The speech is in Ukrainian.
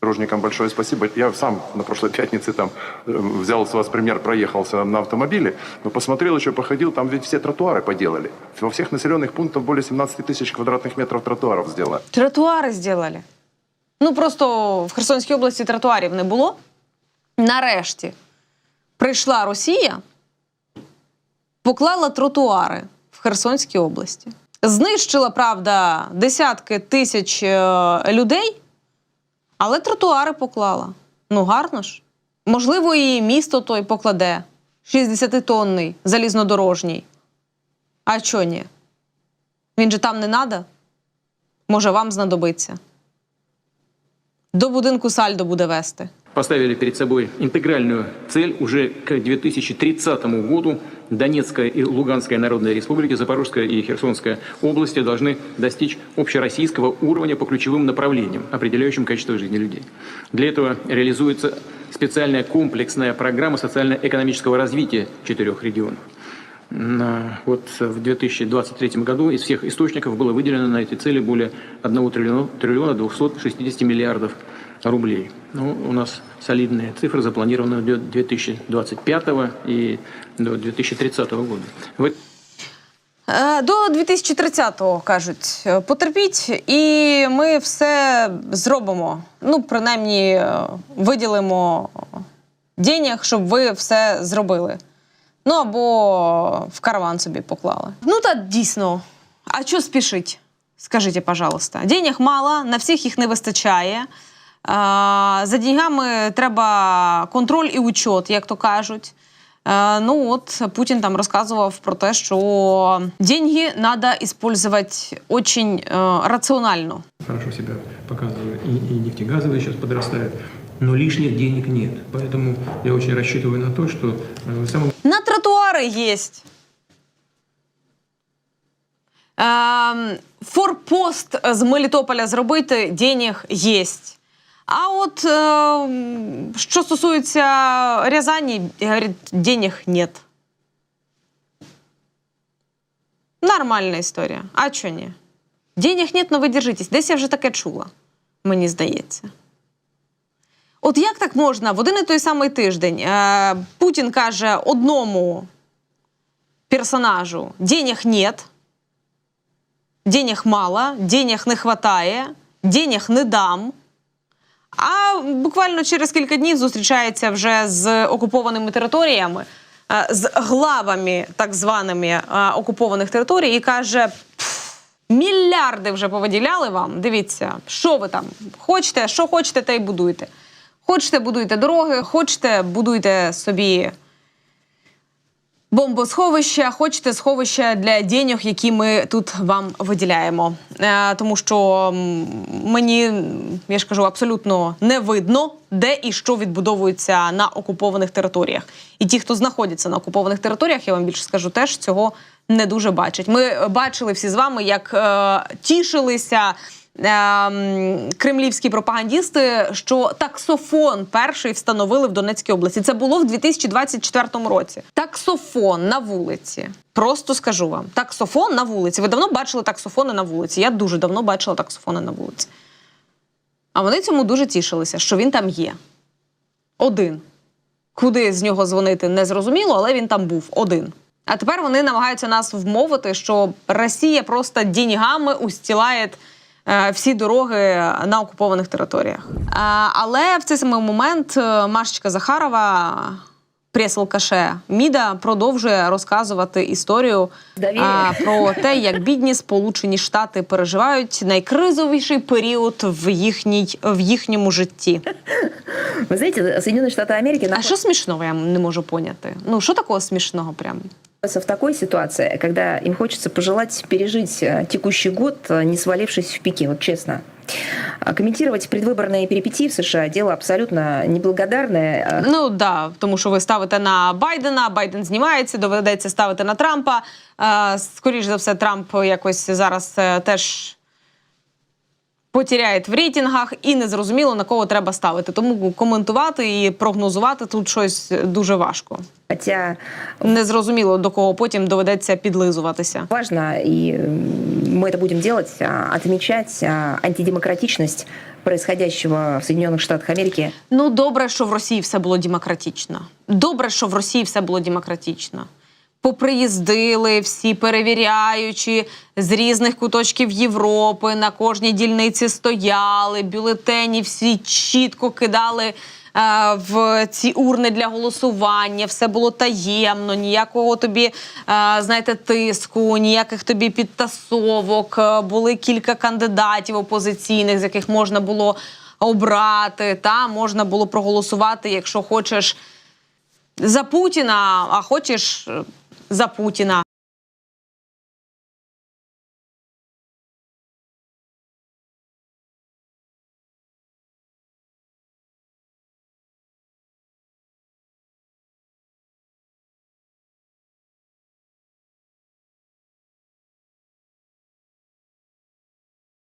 Дорожникам большое спасибо. Я сам на прошлой пятнице там э, взял с вас пример, проехался на автомобиле, но посмотрел еще, походил, там ведь все тротуары поделали. Во всех населенных пунктах более 17 тысяч квадратных метров тротуаров сделали. Тротуари зробили. Ну просто в Херсонській області тротуарів не було. Нарешті прийшла Росія, поклала тротуари в Херсонській області. Знищила, правда, десятки тисяч е, людей, але тротуари поклала. Ну, гарно ж. Можливо, і місто той покладе 60-тонний залізнодорожній. А чо ні? Він же там не надо? Може, вам знадобиться. До будинку сальдо буде вести. поставили перед собой интегральную цель уже к 2030 году Донецкая и Луганская народные республики, Запорожская и Херсонская области должны достичь общероссийского уровня по ключевым направлениям, определяющим качество жизни людей. Для этого реализуется специальная комплексная программа социально-экономического развития четырех регионов. Вот в 2023 году из всех источников было выделено на эти цели более 1 триллиона, триллиона 260 миллиардов рублей. Ну, у нас солидные цифры запланированы до 2025 и до 2030 года. В Е, До 2030-го кажуть, е, потерпіть, і ми все зробимо. Ну, принаймні, е, виділимо денег, щоб ви все зробили. Ну або в караван собі поклали. Ну та дійсно. А що спішить? Скажіть, пожалуйста. Денег мало, на всіх їх не вистачає. А, За деньгами треба контроль і учет, як то кажуть. Е, Ну от Путін там розказував про те, що деньги треба використовувати дуже е, раціонально. хорошо себя показывают. И, и нефтегазовые сейчас подрастают. Но лишних денег нет. Поэтому я очень рассчитываю на то, что э, в самом На тротуари є. Ем, форпост з Мелітополя зробити денег є. А от ем, що стосується Рязані, говорить, денег нет. Нормальна історія. А чого ні? Денег нет, но ви держитесь. Десь я вже таке чула, мені здається. От як так можна в один і той самий тиждень е, Путін каже одному персонажу: денег нет, денег мало, денег не хватає, денег не дам. А буквально через кілька днів зустрічається вже з окупованими територіями, е, з главами так званими е, окупованих територій, і каже: мільярди вже повиділяли вам. Дивіться, що ви там хочете, що хочете, те й будуйте. Хочете, будуйте дороги, хочете, будуйте собі бомбосховища, хочете сховища для денег, які ми тут вам виділяємо. Е, тому що мені, я ж кажу, абсолютно не видно, де і що відбудовується на окупованих територіях. І ті, хто знаходяться на окупованих територіях, я вам більше скажу, теж цього не дуже бачать. Ми е, бачили всі з вами, як е, тішилися. ем, Кремлівські пропагандісти, що таксофон перший встановили в Донецькій області. Це було в 2024 році. Таксофон на вулиці. Просто скажу вам: таксофон на вулиці. Ви давно бачили таксофони на вулиці? Я дуже давно бачила таксофони на вулиці. А вони цьому дуже тішилися, що він там є. Один. Куди з нього дзвонити не зрозуміло, але він там був один. А тепер вони намагаються нас вмовити, що Росія просто деньгами устілає е, всі дороги на окупованих територіях. А, але в цей самий момент е, Машечка Захарова, прес-алкаше Міда, продовжує розказувати історію а, про те, як бідні Сполучені Штати переживають найкризовіший період в їхній в їхньому житті. Вы знаете, Соединенные Штаты Америки А що смішного я не можу поняти? Ну що такого смішного прям? находятся в такой ситуации, когда им хочется пожелать пережить э, текущий год, э, не свалившись в пике, вот честно. А Комментировать предвыборные перипетии в США дело абсолютно неблагодарное. э, Ну да, тому що ви ставите на Байдена, Байден знімається, доведеться ставити на Трампа. Е, Скоріш за все, Трамп якось зараз е, теж потеряє в рейтингах, і незрозуміло на кого треба ставити. Тому коментувати і прогнозувати тут щось дуже важко. Хотя Незрозуміло до кого потім доведеться підлизуватися. важно, и м, мы это будем делать, а, отмечать а, антидемократичность происходящего в Соединенных Штатах Америки. Ну, добре, що в Росії все було демократично. Добре, що в Росії все було демократично. Поприїздили всі перевіряючи з різних куточків Європи, на кожній дільниці стояли, бюлетені всі чітко кидали е, в ці урни для голосування. Все було таємно, ніякого тобі, е, знаєте, тиску, ніяких тобі підтасовок. Е, Були кілька кандидатів опозиційних, з яких можна було обрати. Та можна було проголосувати, якщо хочеш за Путіна, а хочеш за Путіна.